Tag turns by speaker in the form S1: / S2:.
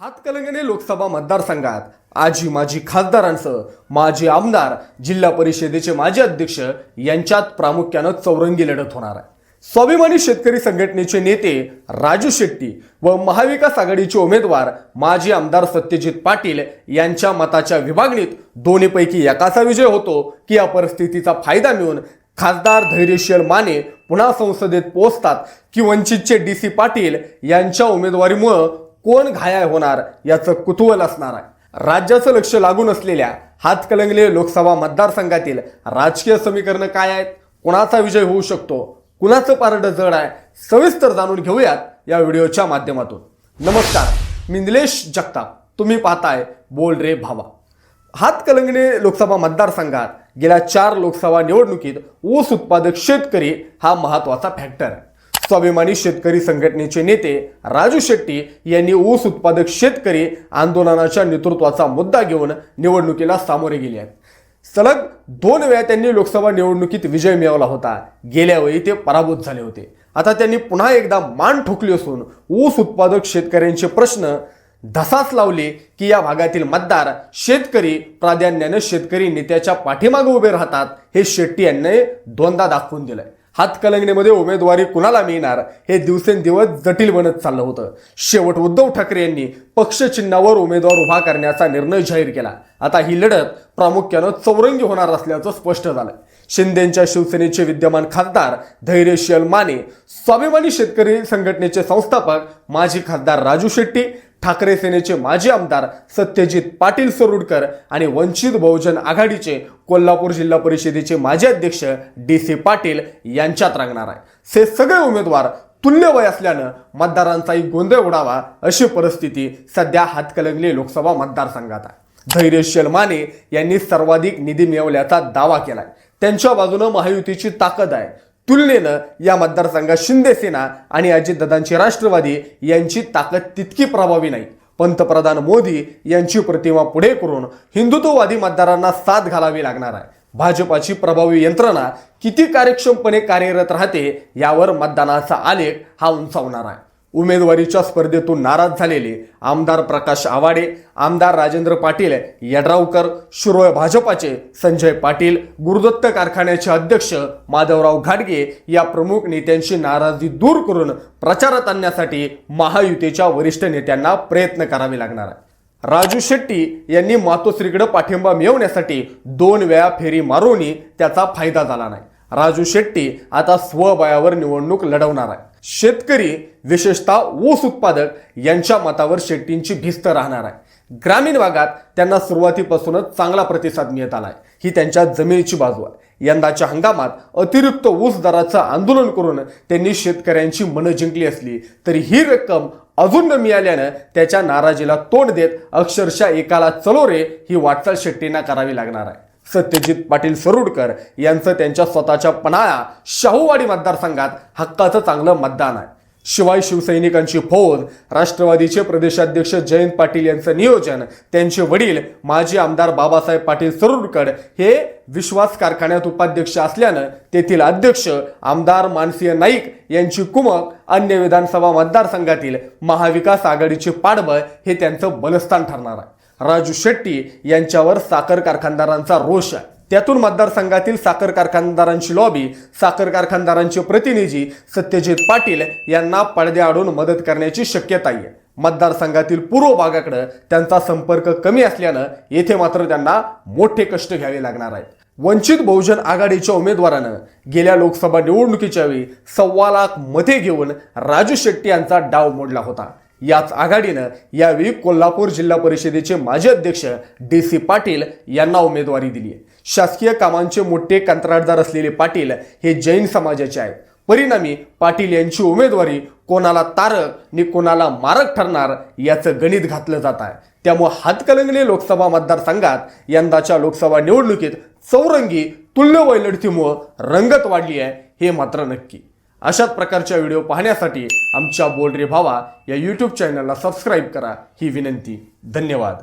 S1: हातकलंगणे लोकसभा मतदारसंघात आजी माजी खासदारांसह माजी आमदार जिल्हा परिषदेचे माजी अध्यक्ष यांच्यात प्रामुख्यानं चौरंगी लढत होणार आहे. स्वाभिमानी शेतकरी संघटनेचे नेते राजू शेट्टी व महाविकास आघाडीचे उमेदवार माजी आमदार सत्यजित पाटील यांच्या मताच्या विभागणीत दोन्हीपैकी एकाचा विजय होतो की या परिस्थितीचा फायदा मिळून खासदार धैर्यशील माने पुन्हा संसदेत पोहोचतात की वंचितचे डी सी पाटील यांच्या उमेदवारीमुळं कोण घायाळ होणार याचं कुतूहल असणार आहे. राज्याचं लक्ष लागून असलेल्या हातकलंगले लोकसभा मतदारसंघातील राजकीय समीकरणं काय आहेत? कोणाचा विजय होऊ शकतो? कुणाचं पारडं जड आहे? सविस्तर जाणून घेऊयात या व्हिडिओच्या माध्यमातून. नमस्कार मी निलेश जगताप. तुम्ही पाहताय बोल रे भावा. हातकलंगणे लोकसभा मतदारसंघात गेल्या चार लोकसभा निवडणुकीत ऊस उत्पादक शेतकरी हा महत्त्वाचा फॅक्टर आहे. स्वाभिमानी शेतकरी संघटनेचे नेते राजू शेट्टी यांनी ऊस उत्पादक शेतकरी आंदोलनाच्या नेतृत्वाचा मुद्दा घेऊन निवडणुकीला सामोरे गेले आहेत. सलग दोन वेळा त्यांनी लोकसभा निवडणुकीत विजय मिळवला होता. गेल्यावेळी ते पराभूत झाले होते. आता त्यांनी पुन्हा एकदा मान ठोकली असून ऊस उत्पादक शेतकऱ्यांचे प्रश्न धसास लावले की या भागातील मतदार शेतकरी प्राधान्यानं शेतकरी नेत्याच्या पाठीमागे उभे राहतात हे शेट्टी यांनी दोनदा दाखवून दिलंय. हातकलंगणीमध्ये उमेदवारी कुणाला मिळणार? हे दिवसेंदिवस जटिल बनत चाललं होतं. शेवट उद्धव ठाकरे यांनी पक्षचिन्हावर उमेदवार उभा करण्याचा निर्णय जाहीर केला. आता ही लढत प्रामुख्यानं चौरंगी होणार असल्याचं स्पष्ट झालं. शिंदेच्या शिवसेनेचे विद्यमान खासदार धैर्यशील माने स्वाभिमानी शेतकरी संघटनेचे संस्थापक माजी खासदार राजू शेट्टी ठाकरे सेनेचे माजी आमदार सत्यजित पाटील सरुडकर आणि वंचित बहुजन आघाडीचे कोल्हापूर जिल्हा परिषदेचे माजी अध्यक्ष डी सी पाटील यांच्यात रंगणार आहे. हे सगळे उमेदवार तुल्य वय असल्यानं मतदारांचाही गोंधळ उडावा अशी परिस्थिती सध्या हातकलंगले लोकसभा मतदारसंघात आहे. धैर्यशील माने यांनी सर्वाधिक निधी मिळवल्याचा दावा केलाय. त्यांच्या बाजूनं महायुतीची ताकद आहे. तुलनेनं या मतदारसंघात शिंदेसेना आणि अजितदादांची राष्ट्रवादी यांची ताकद तितकी प्रभावी नाही. पंतप्रधान मोदी यांची प्रतिमा पुढे करून हिंदुत्ववादी मतदारांना साथ घालावी लागणार आहे. भाजपाची प्रभावी यंत्रणा किती कार्यक्षमपणे कार्यरत राहते यावर मतदानाचा आलेख हा उंचावणार आहे. उमेदवारीच्या स्पर्धेतून नाराज झालेले आमदार प्रकाश आवाडे आमदार राजेंद्र पाटील यड्रावकर शिरोळ भाजपाचे संजय पाटील गुरुदत्त कारखान्याचे अध्यक्ष माधवराव घाटगे या प्रमुख नेत्यांची नाराजी दूर करून प्रचारात आणण्यासाठी महायुतीच्या वरिष्ठ नेत्यांना प्रयत्न करावे लागणार आहे राजू शेट्टी यांनी मातोश्रीकडे पाठिंबा मिळवण्यासाठी दोन वेळा फेरी मारूनही त्याचा फायदा झाला नाही. राजू शेट्टी आता स्वबळावर निवडणूक लढवणार आहे. शेतकरी विशेषतः ऊस उत्पादक यांच्या मतावर शेट्टींची भिस्त राहणार आहे. ग्रामीण भागात त्यांना सुरुवातीपासूनच चांगला प्रतिसाद मिळत आलाय. ही त्यांच्या जमिनीची बाजू आहे. यंदाच्या हंगामात अतिरिक्त ऊस दराचं आंदोलन करून त्यांनी शेतकऱ्यांची मनं जिंकली असली तरी ही रक्कम अजून न मिळाल्यानं त्याच्या नाराजीला तोंड देत अक्षरशः एकाला चलो रे ही वाटचाल शेट्टींना करावी लागणार आहे. सत्यजित पाटील सरुडकर यांचं त्यांच्या स्वतःच्या पन्हाळा शाहूवाडी मतदारसंघात हक्काचं चांगलं मतदान आहे. शिवाय शिवसैनिकांची फौज राष्ट्रवादीचे प्रदेशाध्यक्ष जयंत पाटील यांचं नियोजन त्यांचे वडील माजी आमदार बाबासाहेब पाटील सरुडकर हे विश्वास कारखान्यात उपाध्यक्ष असल्यानं तेथील अध्यक्ष आमदार मानसीय नाईक यांची कुमक अन्य विधानसभा मतदारसंघातील महाविकास आघाडीचे पाठबळ हे त्यांचं बलस्थान ठरणार आहे. राजू शेट्टी यांच्यावर साखर कारखानदारांचा रोष आहे. त्यातून मतदारसंघातील साखर कारखानदारांची लॉबी साखर कारखानदारांचे प्रतिनिधी सत्यजित पाटील यांना पडद्याआडून मदत करण्याची शक्यता आहे. मतदारसंघातील पूर्व भागाकडे त्यांचा संपर्क कमी असल्यानं येथे मात्र त्यांना मोठे कष्ट घ्यावे लागणार आहेत. वंचित बहुजन आघाडीच्या उमेदवारानं गेल्या लोकसभा निवडणुकीच्या वेळी सव्वा लाख मते घेऊन राजू शेट्टी यांचा डाव मोडला होता. याच आघाडीनं यावेळी कोल्हापूर जिल्हा परिषदेचे माजी अध्यक्ष डी सी पाटील यांना उमेदवारी दिली आहे शासकीय कामांचे मोठे कंत्राटदार असलेले पाटील हे जैन समाजाचे आहेत. परिणामी पाटील यांची उमेदवारी कोणाला तारक आणि कोणाला मारक ठरणार याचं गणित घातलं जात आहे. त्यामुळे हातकलंगले लोकसभा मतदारसंघात यंदाच्या लोकसभा निवडणुकीत चौरंगी तुल्य वैलढतीमुळं रंगत वाढली आहे हे मात्र नक्की. अशाच प्रकारच्या व्हिडिओ पाहण्यासाठी आमच्या बोलरे भावा या यूट्यूब चॅनलला सबस्क्राईब करा. ही विनंती. धन्यवाद.